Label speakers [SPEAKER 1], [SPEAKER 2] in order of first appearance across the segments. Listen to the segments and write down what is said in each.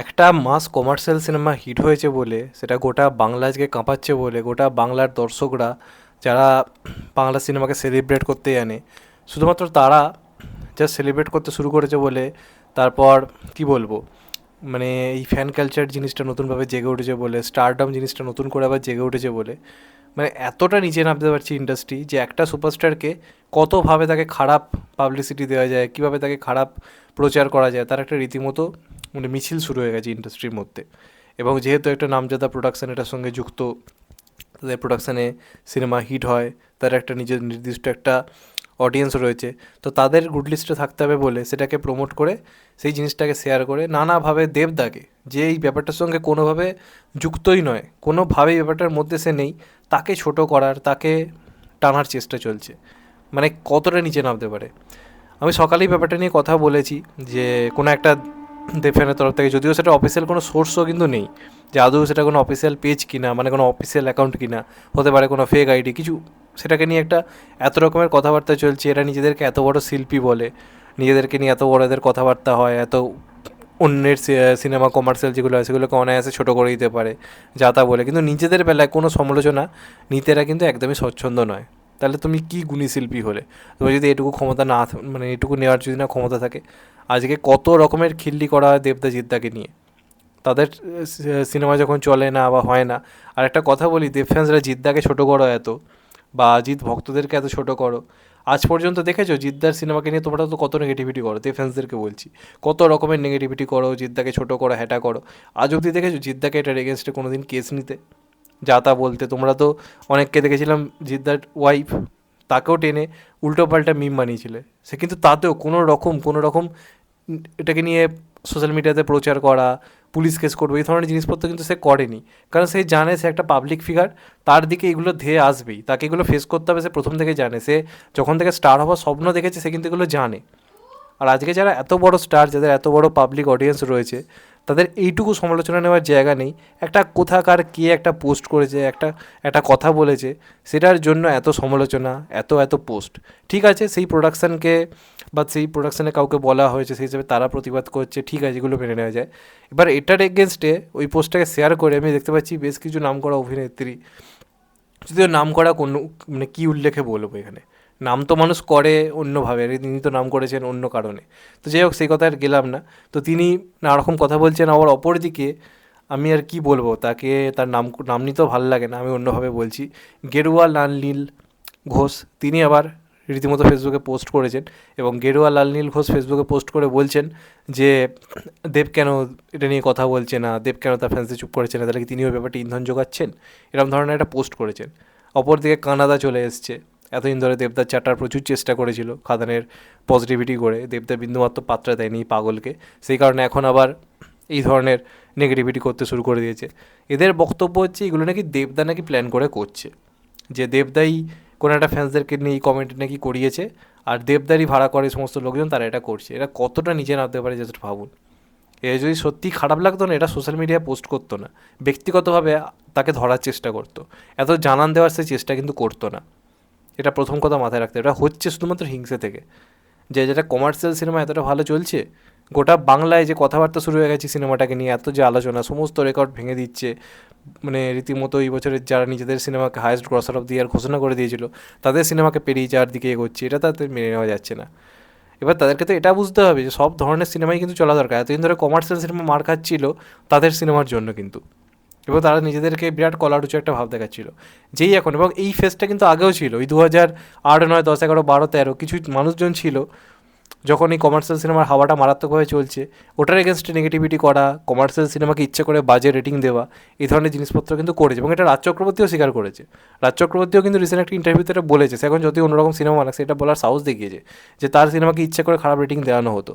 [SPEAKER 1] একটা mass commercial cinema hit হয়েছে বলে, সেটা গোটা বাংলা আজকে কাঁপাচ্ছে বলে, গোটা বাংলার দর্শকরা যারা বাংলা সিনেমাকে সেলিব্রেট করতে জানে, শুধুমাত্র তারা যা সেলিব্রেট করতে শুরু করেছে বলে তারপর কি বলব? মানে এই ফ্যান কালচার জিনিসটা নতুনভাবে জেগে উঠেছে বলে স্টারডম জিনিসটা নতুন করে আবার জেগে উঠেছে বলে মানে এতটা নিচে নামতে পারছি ইন্ডাস্ট্রি যে একটা সুপারস্টারকে কতভাবে তাকে খারাপ পাবলিসিটি দেওয়া যায়, কীভাবে তাকে খারাপ প্রচার করা যায়, তার একটা রীতিমতো মানে মিছিল শুরু হয়ে গেছে ইন্ডাস্ট্রির মধ্যে। এবং যেহেতু একটা নামজাদা প্রোডাকশান এটার সঙ্গে যুক্ত, তাদের প্রোডাকশানে সিনেমা হিট হয়, তার একটা নিজের নির্দিষ্ট একটা অডিয়েন্স রয়েছে, তো তাদের গুড লিস্টে থাকতে হবে বলে সেটাকে প্রমোট করে সেই জিনিসটাকে শেয়ার করে নানাভাবে দেবদাকে যে এই ব্যাপারটার সঙ্গে কোনোভাবে যুক্তই নয়, কোনোভাবেই ব্যাপারটার মধ্যে সে নেই, তাকে ছোট করার, তাকে টানার চেষ্টা চলছে। মানে কতটা নিচে নামতে পারে? আমি সকালেই ব্যাপারটা নিয়ে কথা বলেছি যে কোনো একটা দেবফ্যানের তরফ থেকে। যদিও সেটা অফিসিয়াল কোনো সোর্সও কিন্তু নেই, যে আদৌ সেটা কোনো অফিসিয়াল পেজ কিনা মানে কোনো অফিসিয়াল অ্যাকাউন্ট কিনা, হতে পারে কোনো ফেক আইডি কিছু সেটাকে নিয়ে একটা এত রকমের কথাবার্তা চলছে, এরা নিজেদেরকে এত বড় শিল্পী বলে, নিজেদেরকে নিয়ে এত বড় এদের কথাবার্তা হয়, এত অন্যের সিনেমা কমার্শিয়াল যেগুলো হয় সেগুলোকে অনায়াসে ছোটো করে দিতে পারে, যা তা বলে। কিন্তু নিজেদের বেলায় কোনো সমালোচনা নিতেরা কিন্তু একদমই স্বচ্ছন্দ নয়। তাহলে তুমি কি গুণী শিল্পী হলে? তোমার যদি এটুকু ক্ষমতা না মানে এটুকু নেওয়ার যদি না ক্ষমতা থাকে, আজকে কত রকমের খিল্লি করা হয় দেবদা জিদ্দাকে নিয়ে? তাদের সিনেমা যখন চলে না বা হয় না, আর একটা কথা বলি দেব ফ্যান্সরা জিদ্দাকে ছোটো করো এত, বা জিৎ ভক্তদেরকে এত ছোটো করো। আজ পর্যন্ত দেখেছ জিদ্দার সিনেমাকে নিয়ে তোমরা তো কত নেগেটিভিটি করো দেব ফ্যান্সদেরকে বলছি। কত রকমের নেগেটিভিটি করো জিদ্দাকে ছোটো করো, হ্যাটা করো। আজ অবধি দেখেছ জিদ্দাকে এটার এগেনস্টে কোনো দিন কেস নিতে? যা তা বলতে। তোমরা তো অনেককে দেখেছিলাম জিদ্দার ওয়াইফ তাকেও টেনে উল্টো পাল্টা মিম বানিয়েছিলে। সে কিন্তু তাতেও কোনো রকম কোনো রকম এটাকে নিয়ে সোশ্যাল মিডিয়াতে প্রচার করা পুলিশ কেস করবে, এই ধরনের জিনিসপত্র কিন্তু সে করেনি। কারণ সে জানে সে একটা পাবলিক ফিগার তার দিকে এগুলো ধেয়ে আসবেই। তাকে এগুলো ফেস করতে হবে, সে প্রথম থেকে জানে। সে যখন থেকে স্টার হওয়ার স্বপ্ন দেখেছে, সে কিন্তু এগুলো জানে। আর আজকে যারা এত বড় স্টার যাদের এত বড় পাবলিক অডিয়েন্স রয়েছে তাদের এইটুকু সমালোচনা নেওয়ার জায়গা নেই। একটা কোথাকার কে একটা পোস্ট করেছে, একটা একটা কথা বলেছে, সেটার জন্য এত সমালোচনা, এত এত পোস্ট। ঠিক আছে, সেই প্রোডাকশানকে বা সেই প্রোডাকশানে কাউকে বলা হয়েছে, সেই হিসেবে তারা প্রতিবাদ করছে, ঠিক আছে, এগুলো মেনে নেওয়া যায়। এবার এটার এগেনস্টে ওই পোস্টটাকে শেয়ার করে আমি দেখতে পাচ্ছি বেশ কিছু নাম করা অভিনেত্রী। যদিও নাম করা কোনো মানে কী উল্লেখে বলব এখানে। নাম তো মানুষ করে অন্যভাবে, তিনি তো নাম করেছেন অন্য কারণে। তো যাই হোক, সেই কথা আর গেলাম না। তো তিনি নানা রকম কথা বলছেন, আবার অপরদিকে আমি আর কি বলব, তাকে তার নাম নাম নিতেও ভালো লাগে না, আমি অন্যভাবে বলছি। গেরুয়া লাল নীল ঘোষ, তিনি আবার রীতিমতো ফেসবুকে পোস্ট করেছেন এবং গেরুয়া লাল নীল ঘোষ ফেসবুকে পোস্ট করে বলছেন যে, দেব কেন এটা নিয়ে কথা বলছে না, দেব কেন তার ফ্যান্সে চুপ করেছে না, তাহলে কি তিনি ওই ব্যাপারটি ইন্ধন যোগাচ্ছেন? এরকম ধরনের একটা পোস্ট করেছেন। অপরদিকে কানাডা চলে এসছে। এতদিন ধরে দেবদার চাটার প্রচুর চেষ্টা করেছিল খাদানের পজিটিভিটি করে দেবদা বিন্দুমাত্র পাত্রা দেয়নি পাগলকে। সেই কারণে এখন আবার এই ধরনের নেগেটিভিটি করতে শুরু করে দিয়েছে। এদের বক্তব্য হচ্ছে, এগুলো নাকি দেবদা নাকি প্ল্যান করে করছে। যে দেবদাই কোনো একটা ফ্যান্সদেরকে নিয়ে এই কমেন্ট নাকি করিয়েছে, আর দেবদারই ভাড়া করে সমস্ত লোকজন, তারা এটা করছে। এরা কতটা নিচে নামতে পারে জাস্ট ভাবুন। এ যদি সত্যি খারাপ লাগতো না, এটা সোশ্যাল মিডিয়ায় পোস্ট করতো না। ব্যক্তিগতভাবে তাকে ধরার চেষ্টা করতো। এত জানান দেওয়ার সে চেষ্টা কিন্তু করতো না। এটা প্রথম কথা মাথায় রাখতে এটা হচ্ছে শুধুমাত্র হিংসে থেকে। যে যেটা কমার্শিয়াল সিনেমা এতটা ভালো চলছে, গোটা বাংলায় যে কথাবার্তা শুরু হয়ে গেছে সিনেমাটাকে নিয়ে, এত যে আলোচনা, সমস্ত রেকর্ড ভেঙে দিচ্ছে মানে রীতিমতো এই বছরের যারা নিজেদের সিনেমাকে highest grosser of the year ঘোষণা করে দিয়েছিল, তাদের সিনেমাকে পেরিয়ে যাওয়ার দিকে এগোচ্ছে, এটা তাদের মেনে নেওয়া যাচ্ছে না। এবার তাদেরকে তো এটা বুঝতে হবে যে সব ধরনের সিনেমাই কিন্তু চলা দরকার। এতদিন ধরে কমার্শিয়াল সিনেমা মার খাচ্ছিল তাদের সিনেমার জন্য কিন্তু। এবং তারা নিজেদেরকে বিরাট কলার উঁচু একটা ভাব দেখাচ্ছিল। যেই এখন, এবং এই ফেসটা কিন্তু আগেও ছিল। ওই দু হাজার আট, নয়, দশ, এগারো, বারো, তেরো কিছু মানুষজন ছিল যখন এই কমার্শিয়াল সিনেমার হাওয়াটা মারাত্মকভাবে চলছে, ওটার এগেনস্টে নেগেটিভিটি করা কমার্শিয়াল সিনেমাকে ইচ্ছে করে বাজে রেটিং দেওয়া, এই ধরনের জিনিসপত্র কিন্তু করেছে। এবং এটা রাজ চক্রবর্তীও স্বীকার করেছে। রাজ চক্রবর্তীও কিন্তু রিসেন্ট একটা ইন্টারভিউতে এটা বলেছে। সে এখন যদি অন্যরকম সিনেমা বানাক সেটা বলার সাহস দেখিয়েছে যে তার সিনেমাকে ইচ্ছে করে খারাপ রেটিং দেওয়ানো হতো।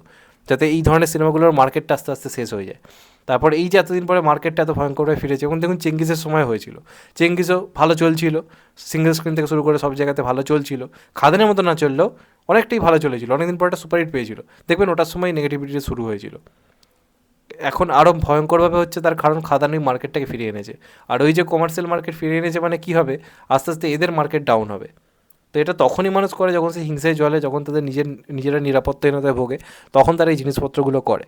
[SPEAKER 1] যাতে এই ধরনের সিনেমাগুলোর মার্কেটটা আস্তে আস্তে শেষ হয়ে যায়। তারপর এই যে এতদিন পরে মার্কেটটা এত ভয়ঙ্করভাবে ফিরেছে এবং দেখুন চেঙ্গিসের সময় হয়েছিল। চেঙ্গিসও ভালো চলছিল, সিঙ্গেল স্ক্রিন থেকে শুরু করে সব জায়গাতে ভালো চলছিল। খাদানের মতো না চললেও অনেকটাই ভালো চলেছিল, অনেকদিন পর একটা সুপারহিট পেয়েছিল। দেখবেন ওটার সময় নেগেটিভিটি শুরু হয়েছিল। এখন আরও ভয়ঙ্করভাবে হচ্ছে তার কারণ খাদানি মার্কেটটাকে ফিরিয়ে এনেছে। আর ওই যে কমার্শিয়াল মার্কেট ফিরিয়ে এনেছে মানে কী হবে? আস্তে আস্তে এদের মার্কেট ডাউন হবে। এটা তখনই মানুষ করে যখন সে হিংসায় জলে, যখন তাদের নিজের, নিজেরা নিরাপত্তাহীনতায় ভোগে, তখন তারা এই জিনিসপত্রগুলো করে।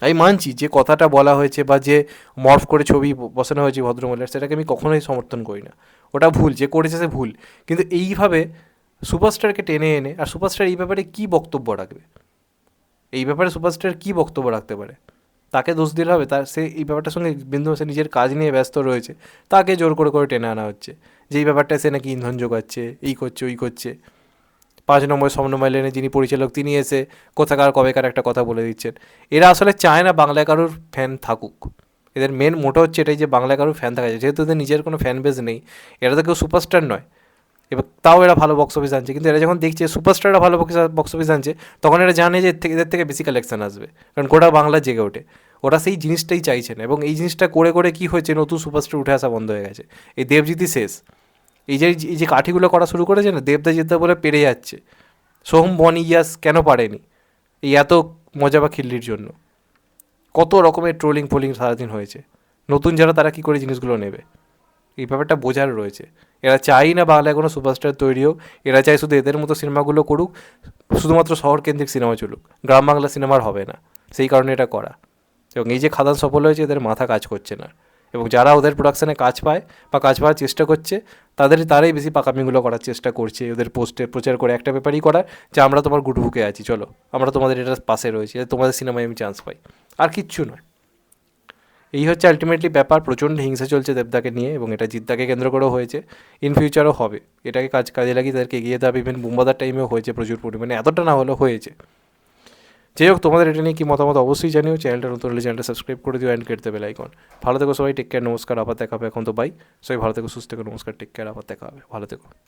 [SPEAKER 1] আমি মানছি যে কথাটা বলা হয়েছে বা যে মর্ফ করে ছবি বসানো হয়েছে ভদ্রমহিলার, সেটাকে আমি কখনোই সমর্থন করি না। ওটা ভুল, যে করেছে সে ভুল। কিন্তু এইভাবে সুপারস্টারকে টেনে এনে, আর সুপারস্টার এই ব্যাপারে কী বক্তব্য রাখবে? এই ব্যাপারে সুপারস্টার কী বক্তব্য রাখতে পারে? তাকে দোষ দিলে হবে। তার সে এই ব্যাপারটার সঙ্গে বিন্দু সে নিজের কাজ নিয়ে ব্যস্ত রয়েছে। তাকে জোর করে করে টেনে আনা হচ্ছে। যে এই ব্যাপারটা সে নাকি ইন্ধন যোগাচ্ছে, এই করছে, ওই করছে। পাঁচ নম্বর সমন্বয় লেনে যিনি পরিচালক, তিনি এসে কোথাকার, কবেকার একটা কথা বলে দিচ্ছেন। এরা আসলে চায় না বাংলায় কারোর ফ্যান থাকুক। এদের মেন মোটো হচ্ছে এটাই যে বাংলায় কারোর ফ্যান থাকা যায়। যেহেতু এদের নিজের কোনো ফ্যান বেস নেই, এরা তো কেউ সুপারস্টার নয়। এবার তাও এরা ভালো বক্স অফিস আনছে। কিন্তু এরা যখন দেখছে সুপারস্টাররা ভালো বক্স অফিস আনছে, তখন এরা জানে যে এর থেকে, এদের থেকে বেশি কালেকশন আসবে। কারণ গোটা বাংলা জেগে ওঠে। ওরা সেই জিনিসটাই চাইছে না এবং এই জিনিসটা করে করে কি হয়েছে, নতুন সুপারস্টার উঠে আসা বন্ধ হয়ে গেছে। এই দেবজিৎই শেষ। এই যে এই যে কাঠিগুলো করা শুরু করেছে না দেবদা জিদ্দা বলে পেরে যাচ্ছে। সোহম বন ইয়াস কেন পারেনি? এই এত মজা বা খিল্লির জন্য। কত রকমের ট্রোলিং ফোলিং সারাদিন হয়েছে। নতুন যারা, তারা কী করে জিনিসগুলো নেবে? এই ব্যাপারটা বোঝার রয়েছে। এরা চাই না বাংলায় কোনো সুপারস্টার তৈরি হোক এরা চায় শুধু এদের মতো সিনেমাগুলো করুক। শুধুমাত্র শহর কেন্দ্রিক সিনেমা চলুক। গ্রাম বাংলা সিনেমার হবে না। সেই কারণে এটা করা। এবং এই যে খাদান সফল হয়েছে, এদের মাথা কাজ করছে না। এবং যারা ওদের প্রোডাকশানে কাজ পায় বা কাজ পাওয়ার চেষ্টা করছে, তাদের, তারাই বেশি পাকামিগুলো করার চেষ্টা করছে, ওদের পোস্টে প্রচার করে। একটা ব্যাপারই করার যে আমরা তোমার গুড বুকে আছি, চলো। আমরা তোমাদের এটার পাশে রয়েছি তোমাদের সিনেমায় আমি চান্স পাই। আর কিচ্ছু নয়। এই হচ্ছে আলটিমেটলি ব্যাপার, প্রচণ্ড হিংসা চলছে দেবদাকে নিয়ে এবং এটা জিদ্দাকে কেন্দ্র করেও হয়েছে। ইন ফিউচারও হবে। এটাকে কাজ, কাজে লাগিয়ে তাদেরকে এগিয়ে দেওয়া ইভেন বুম্বাদার টাইমেও হয়েছে প্রচুর পরিমাণে। এতটা না হলেও হয়েছে। যাই হোক, তোমাদের এটা নিয়ে কি মতামত অবশ্যই জানিও। চ্যানেলটা নতুন হলে চ্যানেলটা সাবস্ক্রাইব করে দিও অ্যান্ড কেটে বেল আইকন ভালো থেকো সবাই টেক কেয়ার নমস্কার, আবার দেখাবে এখন তো বাই সবাই ভালো থেকো, সুস্থ থেকো, নমস্কার টেক কেয়ার আবার দেখা হবে। ভালো থেকো।